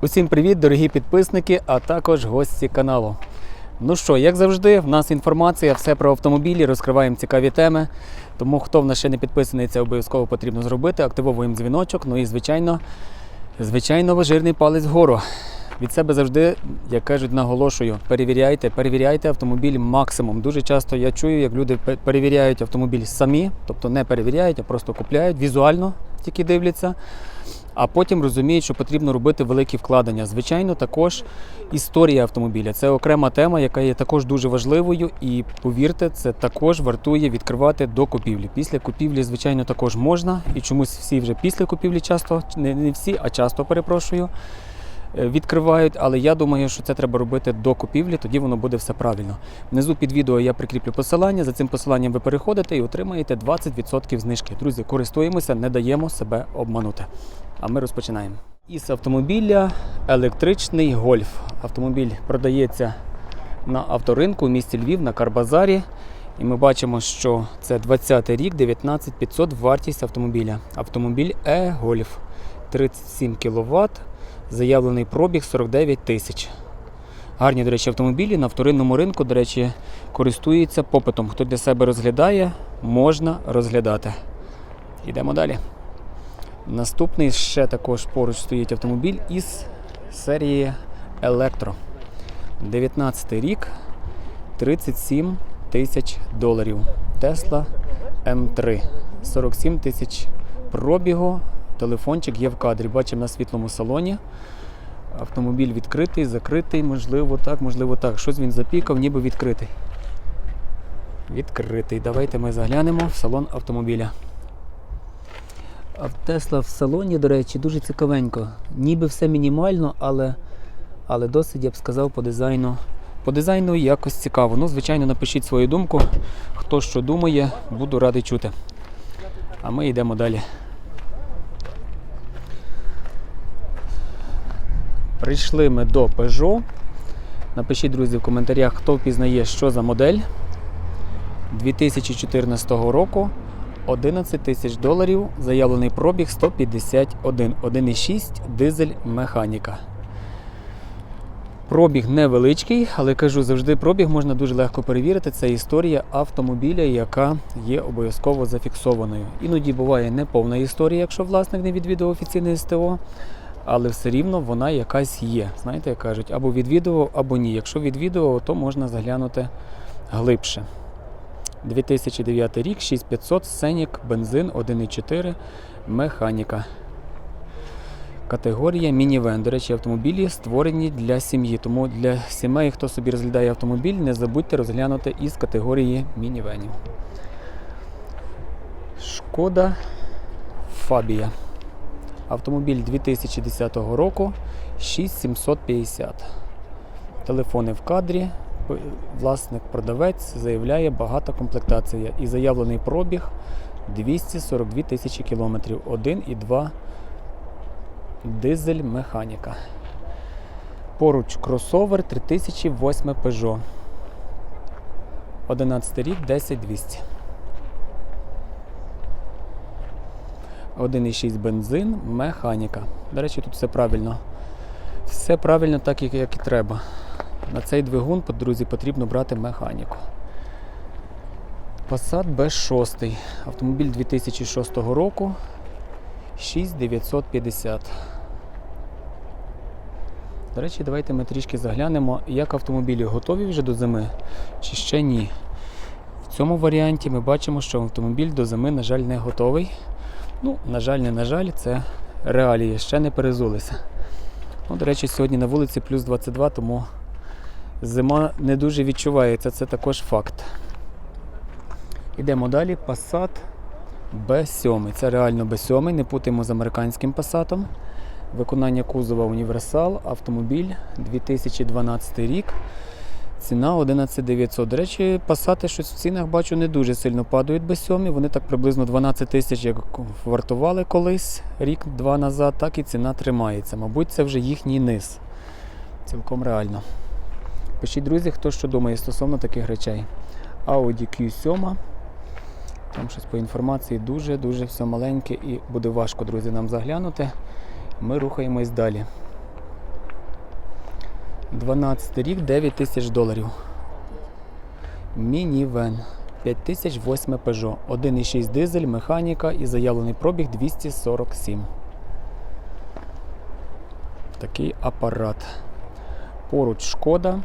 Усім привіт, дорогі підписники, а також гості каналу. Ну що, як завжди, в нас інформація, все про автомобілі, розкриваємо цікаві теми. Тому хто в нас ще не підписаний, це обов'язково потрібно зробити. Активовуємо дзвіночок. Ну і звичайно, звичайно, жирний палець вгору. Від себе завжди, як кажуть, наголошую, перевіряйте, перевіряйте автомобіль максимум. Дуже часто я чую, як люди перевіряють автомобіль самі, тобто не перевіряють, а просто купляють візуально, тільки дивляться а потім розуміють, що потрібно робити великі вкладення. Звичайно, також історія автомобіля. Це окрема тема, яка є також дуже важливою, і повірте, це також вартує відкривати до купівлі. Після купівлі, звичайно, також можна, і чомусь всі вже після купівлі часто, не, всі, а часто перепрошую. Е, Відкривають, але я думаю, що це треба робити до купівлі, тоді воно буде все правильно. Внизу під відео я прикріплю посилання. За цим посиланням ви переходите і отримаєте 20% знижки. Друзі, користуємося, не даємо себе обманути. А ми розпочинаємо. Із автомобіля електричний гольф. Автомобіль продається на авторинку в місті Львів на Карбазарі. І ми бачимо, що це 20 й рік, 19500 вартість автомобіля. Автомобіль e-Golf 37 кВт, заявлений пробіг 49 тисяч. Гарні, до речі, автомобілі на вторинному ринку, до речі, користуються попитом. Хто для себе розглядає, можна розглядати. Йдемо далі. Наступний ще також поруч стоїть автомобіль із серії Електро. 19 рік, 37 тисяч доларів. Tesla M3. 47 тисяч пробігу. Телефончик є в кадрі. Бачимо на світлому салоні. Автомобіль відкритий, закритий, можливо так, можливо так. Щось він запікав, ніби відкритий. Відкритий. Давайте ми заглянемо в салон автомобіля. А в Тесла в салоні, до речі, дуже цікавенько. Ніби все мінімально, але, але досить, я б сказав, по дизайну. По дизайну якось цікаво. Ну, звичайно, напишіть свою думку. Хто що думає, буду радий чути. А ми йдемо далі. Прийшли ми до Peugeot. Напишіть, друзі, в коментарях, хто впізнає, що за модель 2014 року. 11 тисяч доларів, заявлений пробіг 151, 1,6 дизель механіка. Пробіг невеличкий, але кажу, завжди пробіг можна дуже легко перевірити. Це історія автомобіля, яка є обов'язково зафіксованою. Іноді буває неповна історія, якщо власник не відвідував офіційне СТО, але все рівно вона якась є. Знаєте, як кажуть, або відвідував, або ні. Якщо відвідував, то можна заглянути глибше. 2009 рік, 6500, Сенік, бензин 1,4, механіка. Категорія мінівен. До речі, автомобілі створені для сім'ї. Тому для сімей, хто собі розглядає автомобіль, не забудьте розглянути із категорії мінівенів. Шкода Фабія. Автомобіль 2010 року 6750. Телефони в кадрі. Власник продавець заявляє багата комплектація і заявлений пробіг 242 тисячі кілометрів. 1,2 дизель механіка. Поруч кросовер 3008 Peugeot. 11 рік 10200. 1,6 бензин, механіка. До речі, тут все правильно. Все правильно так, як, і треба. На цей двигун, друзі, потрібно брати механіку. Passat B6. Автомобіль 2006 року. 6950. До речі, давайте ми трішки заглянемо, як автомобілі готові вже до зими, чи ще ні. В цьому варіанті ми бачимо, що автомобіль до зими, на жаль, не готовий. Ну, на жаль, не на жаль, це реалії, ще не перезулися. Ну, до речі, сьогодні на вулиці плюс 22, тому зима не дуже відчувається, це також факт. Йдемо далі. Passat B7. Це реально B7, не путаємо з американським Passat. Виконання кузова універсал, автомобіль 2012 рік. Ціна 11900. До речі, пасати щось в цінах бачу не дуже сильно падають B7. Вони так приблизно 12 тисяч як вартували колись рік-два назад, так і ціна тримається. Мабуть, це вже їхній низ. Цілком реально. Пишіть, друзі, хто що думає стосовно таких речей. Audi Q7. Там щось по інформації дуже-дуже все маленьке і буде важко, друзі, нам заглянути. Ми рухаємось далі. 12 рік, 9 тисяч доларів. Мінівен. 5008 Peugeot. 1,6 дизель, механіка і заявлений пробіг 247. Такий апарат. Поруч шкода.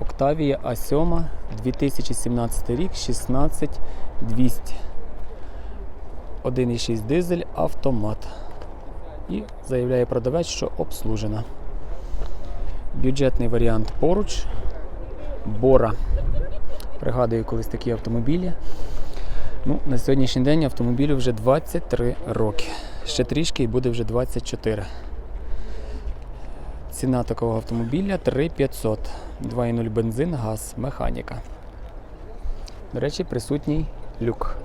Octavia A7 2017 рік 16200. 1,6 дизель автомат. І заявляє продавець, що обслужена. Бюджетний варіант поруч. Бора. Пригадую колись такі автомобілі. Ну, на сьогоднішній день автомобілю вже 23 роки. Ще трішки і буде вже 24. Ціна такого автомобіля 3500. 2,0 бензин, газ, механіка. До речі, присутній люк.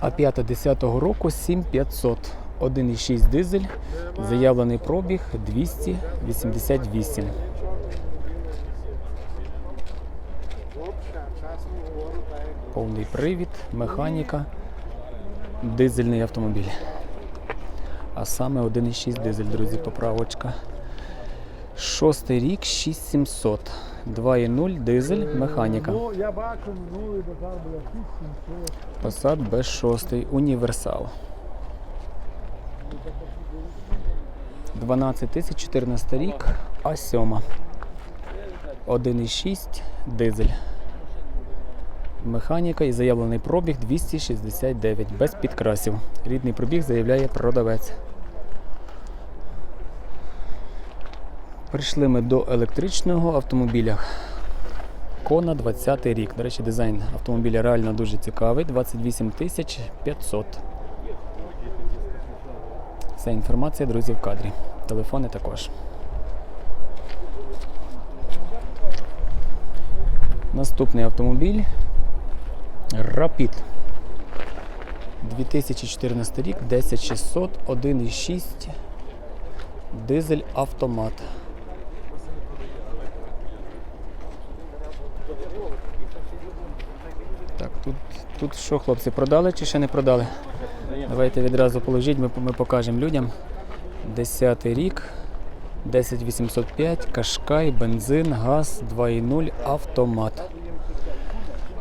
А 5 10 року 7500. 1,6 дизель. Заявлений пробіг 288. Повний привід, механіка, дизельний автомобіль. А саме 1,6 дизель, друзі, поправочка. Шостий рік 6700. 2,0 дизель, механіка. Ну, я бачу, минулий 6700. Passat B6 універсал. 12 тисяч 14 рік, А7. 1,6 дизель. Механіка і заявлений пробіг 269 без підкрасів. Рідний пробіг заявляє продавець. Прийшли ми до електричного автомобіля. Кона 20 рік. До речі, дизайн автомобіля реально дуже цікавий. 28 500. Вся інформація, друзі, в кадрі. Телефони також. Наступний автомобіль Rapid. 2014 рік, 10600, 1,6 дизель автомат. Так, тут, тут що, хлопці, продали чи ще не продали? Давайте відразу положіть, ми, ми покажемо людям. 10 рік, 10805, кашкай, бензин, газ, 2.0, автомат.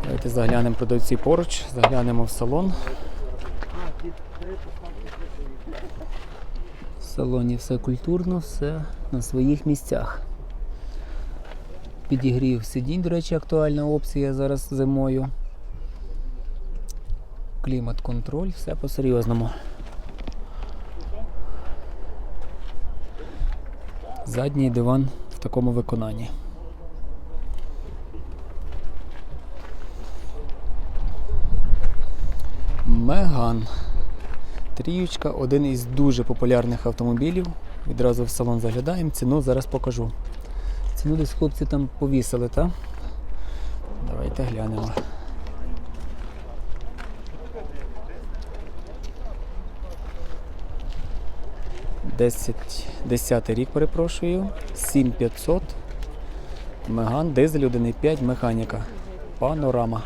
Давайте заглянемо продавці поруч, заглянемо в салон. В салоні все культурно, все на своїх місцях. Підігрів сидінь, до речі, актуальна опція зараз зимою. Клімат-контроль, все по-серйозному. Задній диван в такому виконанні. Меган. Тріючка, один із дуже популярних автомобілів. Відразу в салон заглядаємо, ціну зараз покажу. Ціну десь хлопці там повісили, так? Давайте глянемо. 10, 10 рік, перепрошую. 7500. Меган, дизель 1,5, механіка. Панорама.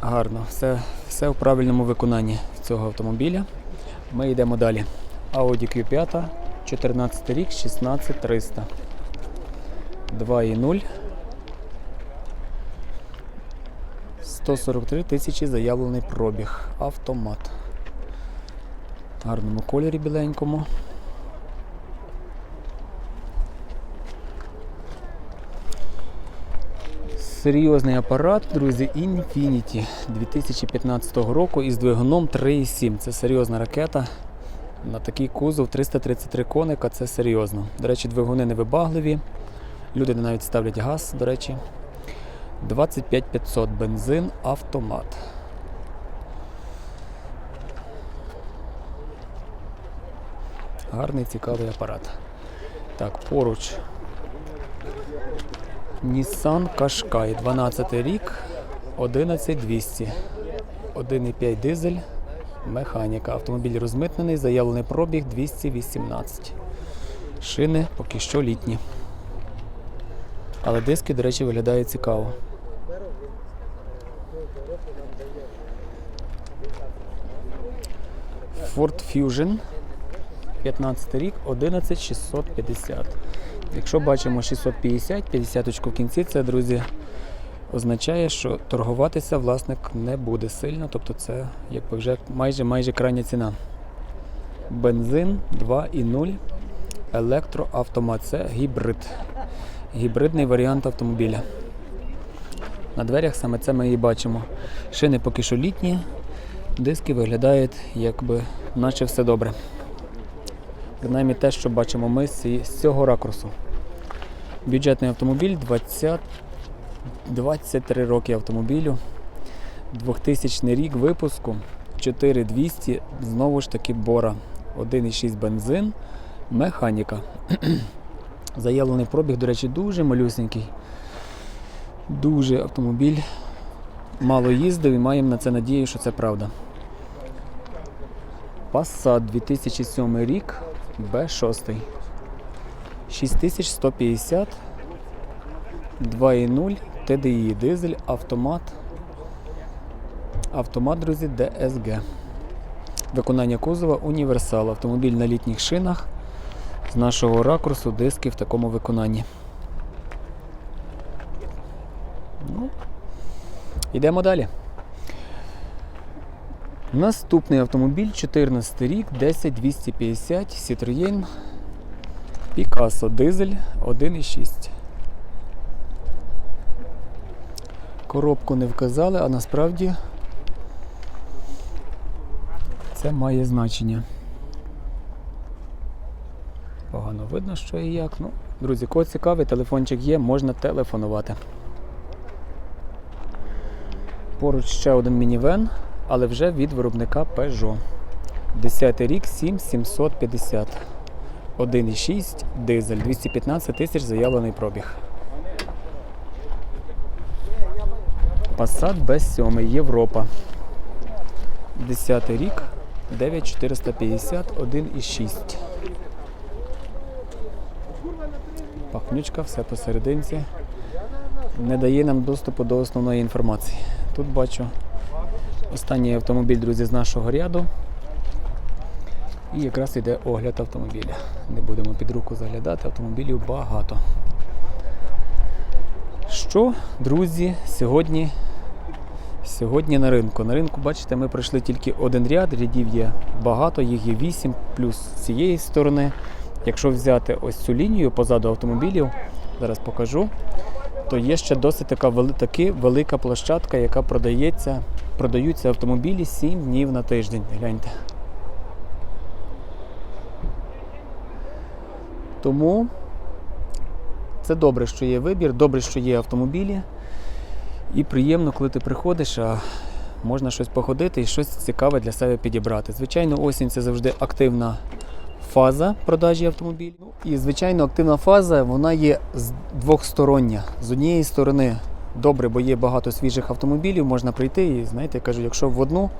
Гарно, все, все в правильному виконанні цього автомобіля. Ми йдемо далі. Audi Q5, 14 рік, 16300. 2,0. 143 тисячі заявлений пробіг. Автомат. Гарному кольорі біленькому. Серйозний апарат, друзі, Infiniti 2015 року із двигуном 3,7. Це серйозна ракета. На такий кузов 333 коника, це серйозно. До речі, двигуни невибагливі. Люди навіть ставлять газ, до речі. 25500 бензин, автомат. Гарний цікавий апарат. Так, поруч. Nissan Qashqai, 12 рік, 11200. 1,5 дизель, механіка. Автомобіль розмитнений, заявлений пробіг 218. Шини поки що літні. Але диски, до речі, виглядають цікаво. Ford Fusion. 15 рік, 11650. Якщо бачимо 650, 50 очку в кінці, це, друзі, означає, що торгуватися власник не буде сильно, тобто це якби вже майже майже крайня ціна. Бензин 2,0, електроавтомат. Це гібрид. Гібридний варіант автомобіля. На дверях саме це ми і бачимо. Шини поки що літні, диски виглядають, якби наче все добре. Принаймні те, що бачимо ми з цього ракурсу. Бюджетний автомобіль 20, 23 роки автомобілю. 2000 рік випуску 4200, знову ж таки бора. 1,6 бензин, механіка. Заявлений пробіг, до речі, дуже малюсенький. Дуже автомобіль мало їздив і маємо на це надію, що це правда. Passat 2007 рік B6. 6150 2.0 TDI дизель, автомат. Автомат, друзі, DSG. Виконання кузова універсал. Автомобіль на літніх шинах. З нашого ракурсу диски в такому виконанні. Ну, йдемо далі. Наступний автомобіль 14 рік, 10250 Citroën Picasso дизель 1,6. Коробку не вказали, а насправді це має значення. Погано видно, що і як. Ну, друзі, кого цікавий, телефончик є, можна телефонувати. Поруч ще один мінівен, але вже від виробника Peugeot. 10 рік 7750. 1,6 дизель, 215 тисяч заявлений пробіг. Passat B7 Європа. 10 рік 9450, 1,6. Пахнючка, все посерединці. Не дає нам доступу до основної інформації. Тут бачу останній автомобіль, друзі, з нашого ряду. І якраз йде огляд автомобіля. Не будемо під руку заглядати, автомобілів багато. Що, друзі, сьогодні, сьогодні на ринку? На ринку, бачите, ми пройшли тільки один ряд, рядів є багато, їх є 8, плюс з цієї сторони. Якщо взяти ось цю лінію позаду автомобілів, зараз покажу, то є ще досить така таки велика площадка, яка продається, продаються автомобілі 7 днів на тиждень. Гляньте. Тому це добре, що є вибір, добре, що є автомобілі. І приємно, коли ти приходиш, а можна щось походити і щось цікаве для себе підібрати. Звичайно, осінь це завжди активна фаза продажі автомобілів. Ну, І, звичайно, активна фаза вона є з двохстороння. З однієї сторони добре, бо є багато свіжих автомобілів, можна прийти і, знаєте, кажу, якщо в одну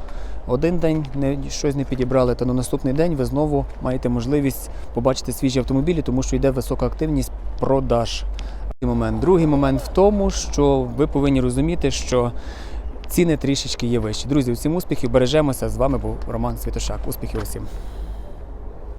один день не, щось не підібрали, то на наступний день ви знову маєте можливість побачити свіжі автомобілі, тому що йде висока активність продаж. Момент. Другий момент в тому, що ви повинні розуміти, що ціни трішечки є вищі. Друзі, усім успіхів, бережемося. З вами був Роман Світошак. Успіхів усім!